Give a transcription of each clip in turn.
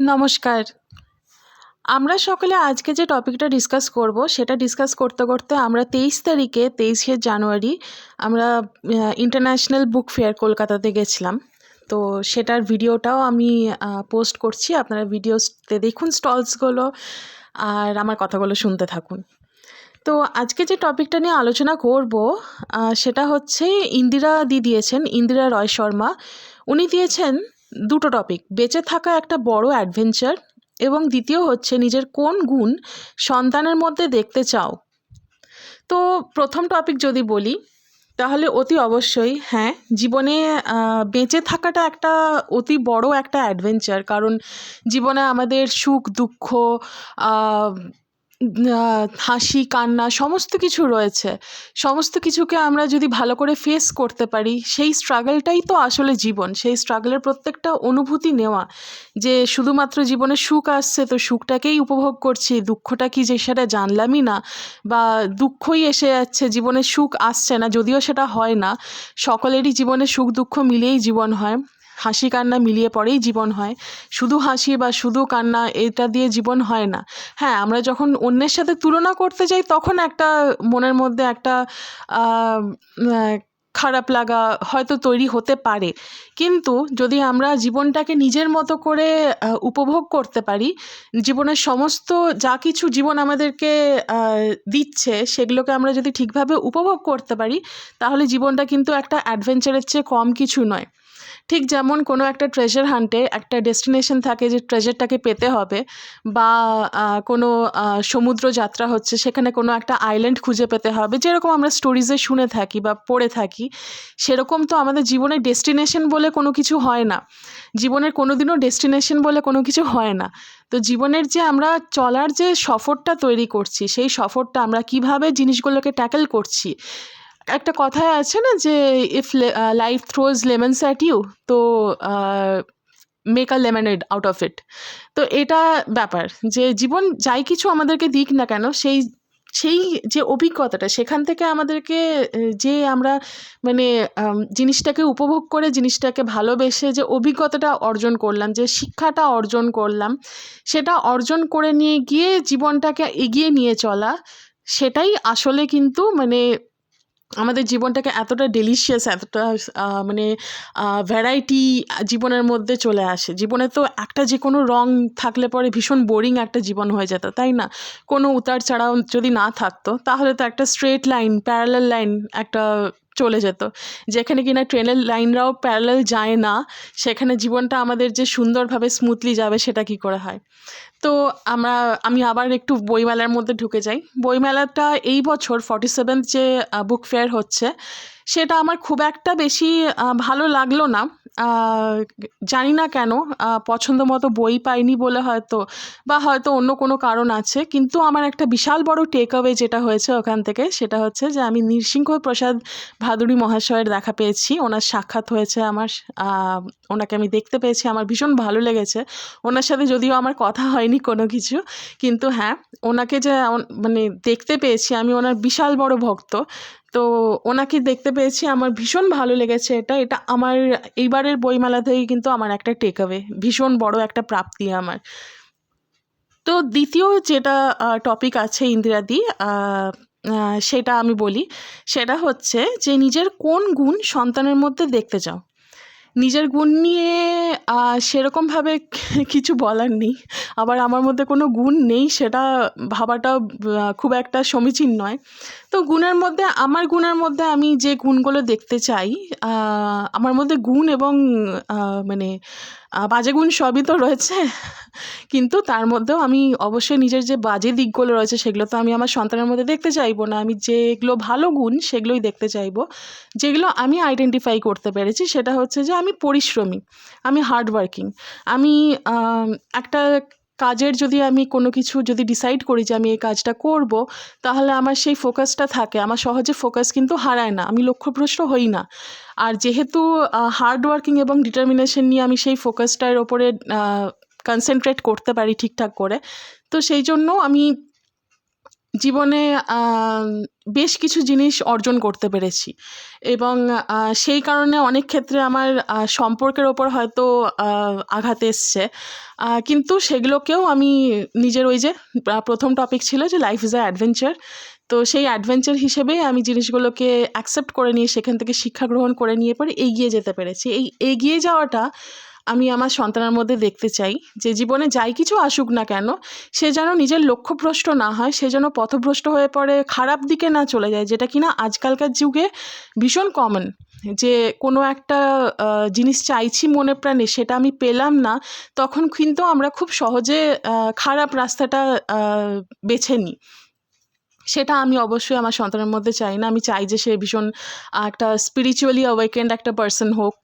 নমস্কার। আমরা সকলে আজকে যে টপিকটা ডিসকাস করব, সেটা ডিসকাস করতে করতে আমরা তেইশ তারিখে, তেইশে জানুয়ারি আমরা ইন্টারন্যাশনাল বুক ফেয়ার কলকাতাতে গেছিলাম। তো সেটার ভিডিওটাও আমি পোস্ট করছি। আপনারা ভিডিওসতে দেখুন স্টলসগুলো আর আমার কথাগুলো শুনতে থাকুন। তো আজকে যে টপিকটা নিয়ে আলোচনা করব সেটা হচ্ছে ইন্দিরা দি দিয়েছেন, ইন্দিরা রয় শর্মা। উনি দিয়েছেন দুটো টপিক বেঁচে থাকা একটা বড় অ্যাডভেঞ্চার এবং দ্বিতীয় হচ্ছে নিজের কোন গুণ সন্তানের মধ্যে দেখতে চাও। তো প্রথম টপিক যদি বলি, তাহলে অতি অবশ্যই হ্যাঁ জীবনে বেঁচে থাকাটা একটা অতি বড় একটা অ্যাডভেঞ্চার কারণ জীবনে আমাদের সুখ, দুঃখ হাসি, কান্না সমস্ত কিছু রয়েছে। সমস্ত কিছুকে আমরা যদি ভালো করে ফেস করতে পারি, সেই স্ট্রাগলটাই তো আসলে জীবন। সেই স্ট্রাগলের প্রত্যেকটা অনুভূতি নেওয়া। যে শুধুমাত্র জীবনে সুখ আসছে, তো সুখটাকেই উপভোগ করছি, দুঃখটা কি যে সেটা জানলামই না, বা দুঃখই এসে যাচ্ছে, জীবনে সুখ আসছে না, যদিও সেটা হয় না। সকলেরই জীবনে সুখ দুঃখ মিলিয়েই জীবন হয়। হাসি কান্না মিলিয়ে পরেই জীবন হয়। শুধু হাসি বা শুধু কান্না, এটা দিয়ে জীবন হয় না। হ্যাঁ আমরা যখন অন্যের সাথে তুলনা করতে যাই, তখন একটা মনের মধ্যে একটা খারাপ লাগা হয়তো তৈরি হতে পারে। কিন্তু যদি আমরা জীবনটাকে নিজের মতো করে উপভোগ করতে পারি, জীবনের সমস্ত যা কিছু জীবন আমাদেরকে দিচ্ছে, সেগুলোকে আমরা যদি ঠিকভাবে উপভোগ করতে পারি, তাহলে জীবনটা কিন্তু একটা অ্যাডভেঞ্চারের চেয়ে কম কিছু নয়। ঠিক যেমন কোনো একটা ট্রেজার হান্টে একটা ডেস্টিনেশন থাকে যে ট্রেজারটাকে পেতে হবে বা কোনো সমুদ্র যাত্রা হচ্ছে সেখানে কোনো একটা আইল্যান্ড খুঁজে পেতে হবে। যেরকম আমরা স্টোরিজে শুনে থাকি বা পড়ে থাকি, সেরকম তো আমাদের জীবনে ডেস্টিনেশন বলে কোনো কিছু হয় না। জীবনের কোনো দিনও ডেস্টিনেশন বলে কোনো কিছু হয় না। তো জীবনের যে আমরা চলার যে সফরটা তৈরি করছি, সেই সফরটা আমরা কীভাবে জিনিসগুলোকে ট্যাকেল করছি একটা কথায় আছে না যে if life throws lemons at you তো make a lemonade out of it তো এটা ব্যাপার যে জীবন যাই কিছু আমাদেরকে দিক না কেন, সেই সেই যে অভিজ্ঞতাটা, সেখান থেকে আমাদেরকে যে আমরা মানে জিনিসটাকে উপভোগ করে, জিনিসটাকে ভালোবেসে যে অভিজ্ঞতাটা অর্জন করলাম, যে শিক্ষাটা অর্জন করলাম, সেটা অর্জন করে নিয়ে গিয়ে জীবনটাকে এগিয়ে নিয়ে চলা, সেটাই আসলে কিন্তু মানে আমাদের জীবনটাকে এতটা ডেলিশিয়াস এতটা মানে ভ্যারাইটি জীবনের মধ্যে চলে আসে। জীবনে তো একটা যে কোনো রং থাকলে পরে ভীষণ বোরিং একটা জীবন হয়ে যেত, তাই না? কোনো উতার চড়াও যদি না থাকতো, তাহলে তো একটা স্ট্রেট লাইন প্যারালাল লাইন একটা চলে যেত। যেখানে কিনা ট্রেনের লাইনরাও প্যারালাল যায় না, সেখানে জীবনটা আমাদের যে সুন্দরভাবে স্মুথলি যাবে সেটা কি করে হয়? তো আমরা, আমি আবার একটু বইমেলার মধ্যে ঢুকে যাই। বইমেলাটা এই বছর ফর্টি সেভেন্থ যে বুক ফেয়ার হচ্ছে, সেটা আমার খুব একটা বেশি ভালো লাগল না। জানি না কেন পছন্দ মতো বই পাইনি বলে হয়তো, বা হয়তো অন্য কোনো কারণ আছে, কিন্তু আমার একটা বিশাল বড় টেক অ্যাওয়ে যেটা হয়েছে ওখান থেকে, সেটা হচ্ছে যে আমি নৃসিংহ প্রসাদ ভাদুরী মহাশয়ের দেখা পেয়েছি, ওনার সাক্ষাৎ হয়েছে আমার ওনাকে আমি দেখতে পেয়েছি, আমার ভীষণ ভালো লেগেছে, ওনার সাথে যদিও আমার কথা হয়নি কোনো কিছু, কিন্তু হ্যাঁ ওনাকে যে মানে দেখতে পেয়েছি, আমি ওনার বিশাল বড় ভক্ত তো ওনাকে দেখতে পেয়েছি, আমার ভীষণ ভালো লেগেছে এটা। এটা আমার এইবারের বইমেলা থেকে কিন্তু আমার একটা টেক অ্যাওয়ে ভীষণ বড় একটা প্রাপ্তি আমার। তো দ্বিতীয় যেটা টপিক আছে ইন্দিরাদি সেটা আমি বলি। সেটা হচ্ছে যে নিজের কোন গুণ সন্তানের মধ্যে দেখতে চাও? নিজের গুণ নিয়ে সেরকমভাবে কিছু বলার নেই। আবার আমার মধ্যে কোনো গুণ নেই, সেটা ভাবাটা খুব একটা সমীচীন নয়। তো গুণের মধ্যে, আমার গুণের মধ্যে আমি যে গুণগুলো দেখতে চাই আমার মধ্যে গুণ এবং মানে বাজে গুণ সবই তো রয়েছে। কিন্তু তার মধ্যেও আমি অবশ্যই নিজের যে বাজে দিকগুলো রয়েছে, সেগুলো তো আমি আমার সন্তানের মধ্যে দেখতে চাইব না। আমি যেগুলো ভালো গুণ, সেগুলোই দেখতে চাইব। যেগুলো আমি আইডেন্টিফাই করতে পেরেছি, সেটা হচ্ছে যে আমি পরিশ্রমী, আমি হার্ডওয়ার্কিং আমি একটা কাজের যদি আমি কোনো কিছু যদি ডিসাইড করি যে আমি এই কাজটা করব, তাহলে আমার সেই ফোকাসটা থাকে। আমার সহজে ফোকাস কিন্তু হারায় না। আমি লক্ষ্যভ্রষ্ট হই না। আর যেহেতু হার্ড ওয়ার্কিং এবং ডিটারমিনেশন নিয়ে আমি সেই ফোকাসটার ওপরে কনসেন্ট্রেট করতে পারি ঠিকঠাক করে, তো সেই জন্য আমি জীবনে বেশ কিছু জিনিস অর্জন করতে পেরেছি। এবং সেই কারণে অনেক ক্ষেত্রে আমার সম্পর্কের ওপর হয়তো আঘাত এসছে। কিন্তু সেগুলোকেও আমি নিজের ওই যে প্রথম টপিক ছিল যে লাইফ ইজ আ অ্যাডভেঞ্চার তো সেই অ্যাডভেঞ্চার হিসেবেই আমি জিনিসগুলোকে অ্যাকসেপ্ট করে নিয়ে, সেখান থেকে শিক্ষা গ্রহণ করে নিয়ে পরে এগিয়ে যেতে পেরেছি। এই এগিয়ে যাওয়াটা আমি আমার সন্তানের মধ্যে দেখতে চাই যে জীবনে যাই কিছু আসুক না কেন, সে যেন নিজের লক্ষ্যভ্রষ্ট না হয়, সে যেন পথভ্রষ্ট হয়ে পড়ে, খারাপ দিকে না চলে যায়, যেটা কিনা আজকালকার যুগে ভীষণ কমন যে কোনো একটা জিনিস চাইছি মনে প্রাণে, সেটা আমি পেলাম না, তখন কিন্তু আমরা খুব সহজে খারাপ রাস্তাটা বেছে নিই। সেটা আমি অবশ্যই আমার সন্তানের মধ্যে চাই না, আমি চাই যে সে ভীষণ একটা স্পিরিচুয়ালি অ্যাওয়েকেন্ড একটা পার্সন হোক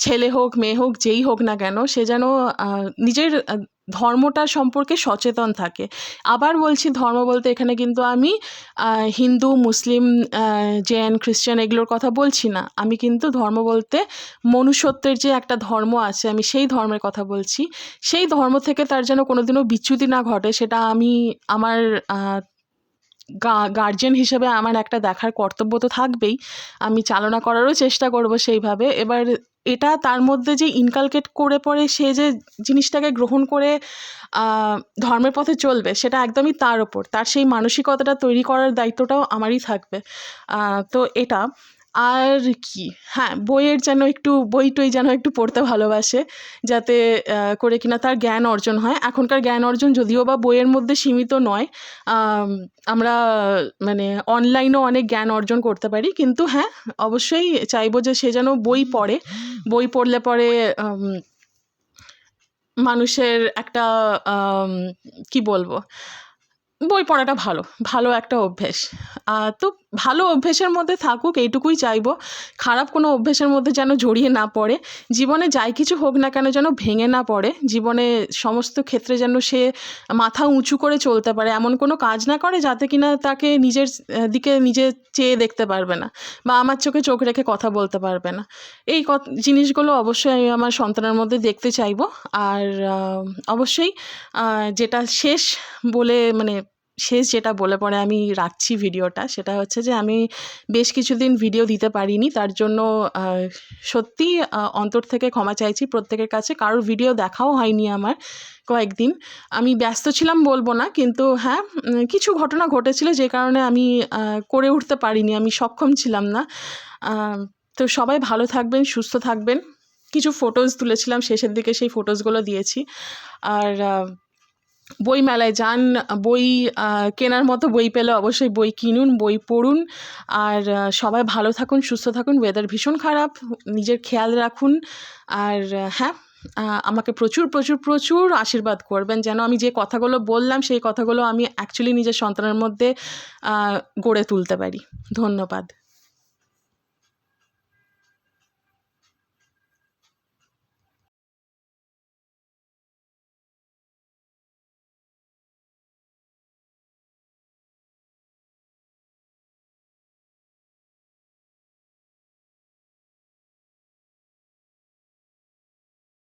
ছেলে হোক, মেয়ে হোক, যেই হোক না কেন, সে যেন নিজের ধর্মটা সম্পর্কে সচেতন থাকে। আবার বলছি ধর্ম বলতে এখানে কিন্তু আমি হিন্দু, মুসলিম জৈন, খ্রিস্টান এগুলোর কথা বলছি না। আমি কিন্তু ধর্ম বলতে মনুষ্যত্বের যে একটা ধর্ম আছে, আমি সেই ধর্মের কথা বলছি। সেই ধর্ম থেকে তার যেন কোনোদিনও বিচ্যুতি না ঘটে, সেটা আমি আমার গার্জেন হিসেবে আমার একটা দেখার কর্তব্য তো থাকবেই। আমি চালনা করারও চেষ্টা করব সেইভাবে। এবার এটা তার মধ্যে যে ইনকালকেট করে পরে সে যে জিনিসটাকে গ্রহণ করে ধর্মের পথে চলবে, সেটা একদমই তার ওপর তার সেই মানসিকতাটা তৈরি করার দায়িত্বটাও আমারই থাকবে। তো এটা। আর কি? হ্যাঁ বইয়ের যেন একটু বই টই যেন একটু পড়তে ভালোবাসে, যাতে করে কিনা তার জ্ঞান অর্জন হয়। এখনকার জ্ঞান অর্জন যদিও বা বইয়ের মধ্যে সীমিত নয় আমরা মানে অনলাইনেও অনেক জ্ঞান অর্জন করতে পারি। কিন্তু হ্যাঁ অবশ্যই চাইব যে সে যেন বই পড়ে। বই পড়লে পরে মানুষের একটা কি বলব? বই পড়াটা ভালো ভালো একটা অভ্যেস। তো ভালো অভ্যেসের মধ্যে থাকুক, এইটুকুই চাইব। খারাপ কোনো অভ্যেসের মধ্যে যেন জড়িয়ে না পড়ে। জীবনে যাই কিছু হোক না কেন যেন ভেঙে না পড়ে। জীবনে সমস্ত ক্ষেত্রে যেন সে মাথা উঁচু করে চলতে পারে। এমন কোনো কাজ না করে যাতে কিনা তাকে নিজের দিকে নিজে চেয়ে দেখতে পারবে না বা আমার চোখে চোখ রেখে কথা বলতে পারবে না। এই জিনিসগুলো অবশ্যই আমি আমার সন্তানের মধ্যে দেখতে চাইব। আর অবশ্যই যেটা শেষ বলে মানে শেষ যেটা বলে পরে আমি রাখছি ভিডিওটা, সেটা হচ্ছে যে আমি বেশ কিছুদিন ভিডিও দিতে পারিনি, তার জন্য সত্যি অন্তর থেকে ক্ষমা চাইছি। প্রত্যেকের কাছে কারোর ভিডিও দেখাও হয়নি আমার কয়েকদিন। আমি ব্যস্ত ছিলাম বলব না, কিন্তু হ্যাঁ কিছু ঘটনা ঘটেছিল যে কারণে আমি করে উঠতে পারিনি, আমি সক্ষম ছিলাম না। তো সবাই ভালো থাকবেন, সুস্থ থাকবেন। কিছু ফটোজ তুলেছিলাম, শেষের দিকে সেই ফটোজগুলো দিয়েছি। আর আহ, বই মেলায় যান বই কেনার মতো বই পেলে অবশ্যই বই কিনুন বই পড়ুন। আর সবাই ভালো থাকুন সুস্থ থাকুন ওয়েদার ভীষণ খারাপ নিজের খেয়াল রাখুন। আর হ্যাঁ আমাকে প্রচুর প্রচুর প্রচুর আশীর্বাদ করবেন যেন আমি যে কথাগুলো বললাম সেই কথাগুলো আমি অ্যাকচুয়ালি নিজের সন্তানের মধ্যে গড়ে তুলতে পারি। ধন্যবাদ।